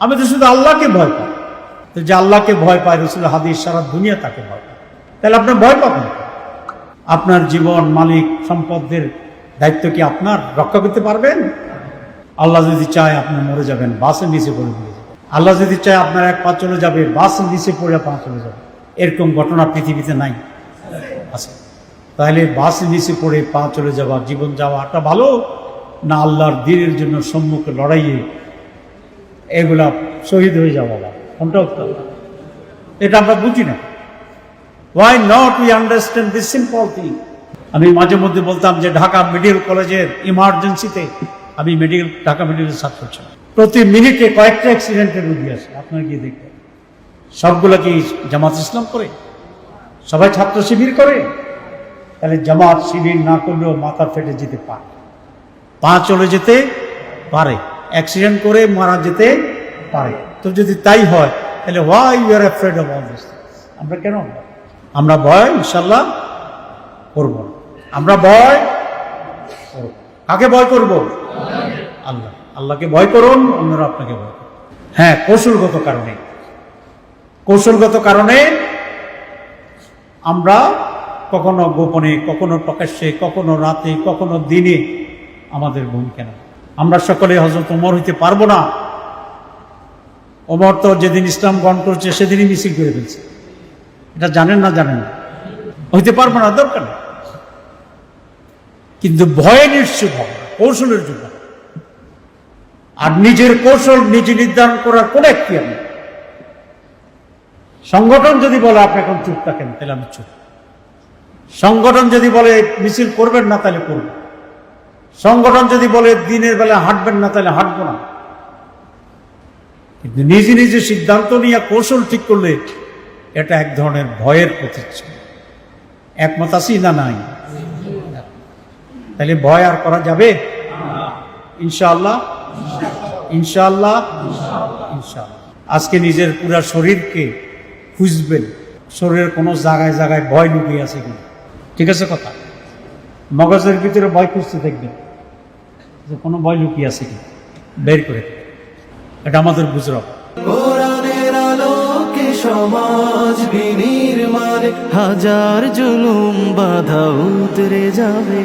আমি তো শুধু আল্লাহকে ভয় পাই। তো যে আল্লাহকে ভয় পায়, রসুল হাদিস সারা দুনিয়া তাকে ভয় পায়। তাহলে আপনার ভয় পাবেন আপনার জীবন মালিক সম্পদের দায়িত্ব কি আপনার? রক্ষা করতে পারবেন? আল্লাহ যদি চায় আপনি মরে যাবেন, বাসের নিচে পড়ে মরে যাবেন। আল্লাহ যদি চায় আপনার এক পা চলে যাবে, বাসের নিচে পড়ে পা চলে যাবে এরকম ঘটনা পৃথিবীতে নাই। আছে। তাহলে বাসের নিচে পড়ে পা চলে যাওয়া, জীবন যাওয়াটা ভালো? না আল্লাহর দিনের জন্য সম্মুখে লড়াইয়ে এগুলা শহীদ হয়ে যাওয়া কোনটা এটা আমরা বুঝি না। Why not we understand this simple thing আমি মাঝে মধ্যে বলতাম যে ঢাকা মেডিকেল কলেজের ইমার্জেন্সিতে আমি মেডিকেল, ঢাকা মেডিকেল ছাত্র ছিলাম। প্রতি মিনিটে কয়েকটা অ্যাক্সিডেন্টের রুগী আসে, আপনার গিয়ে দেখবেন। সবগুলো কি জামাত ইসলাম করে? সবাই ছাত্র শিবির করে? তাহলে জামাত শিবির না করলেও মাথা ফেটে যেতে পারে। পা চলে যেতে পারে অ্যাক্সিডেন্ট করে মারা যেতে পারে। তো যদি তাই হয়, তাহলে why you are afraid of all this আমরা কেন? আমরা ভয় ইনশাল্লাহ করব আমরা ভয়। কাকে ভয় করব? আল্লাহ। আল্লাহকে ভয় করুন, অন্যরা আপনাকে ভয় করুন। হ্যাঁ কৌশলগত কারণে। কৌশলগত কারণে আমরা কখনো গোপনে, কখনো প্রকাশ্যে, কখনো রাতে, কখনো দিনে আমাদের ভূমিকা না আমরা সকলে হজরত ওমর হইতে পারব না। ওমর তো যেদিন ইসলাম গ্রহণ করছে, সেদিনই মিছিল করে ফেলছে। এটা জানেন না জানেন না? হইতে পারব না, দরকার নেই। কিন্তু ভয়ে নিশ্চিত হবে কৌশলের জন্য আর নিজের কৌশল নিজে নির্ধারণ করার কোন একটি আমি সংগঠন যদি বলে, আপনি এখন চুপ থাকেন, তাহলে আমি চুপ। সংগঠন যদি বলে মিছিল করবেন না, তাহলে করব সংগঠন যদি বলে দিনের বেলা হাঁটবেন না, তাহলে হাঁটবো না। কিন্তু নিজে নিজে সিদ্ধান্ত নিয়ে কৌশল ঠিক করলে এটা এক ধরনের ভয়ের প্রতিচ্ছন্ন একমত আছি না নাই? তাহলে ভয় আর করা যাবে? ইনশাআল্লাহ। ইনশাআল্লাহ। ইনশাআল্লাহ। আজকে নিজের পুরা শরীরকে খুঁজবেন। শরীরের কোনো জায়গায় জায়গায় ভয় লুকিয়ে আছে কিনা? ঠিক আছে কথা? মগজের ভিতরে ভয় খুঁজতে দেখবেন যে কোনো ভয় লুকিয়ে আছে কি? বের করে। এটা আমাদের গুজরাট। সমাজ বিনির্মাণ হাজার জুলুম বাধা উতরে যাবে।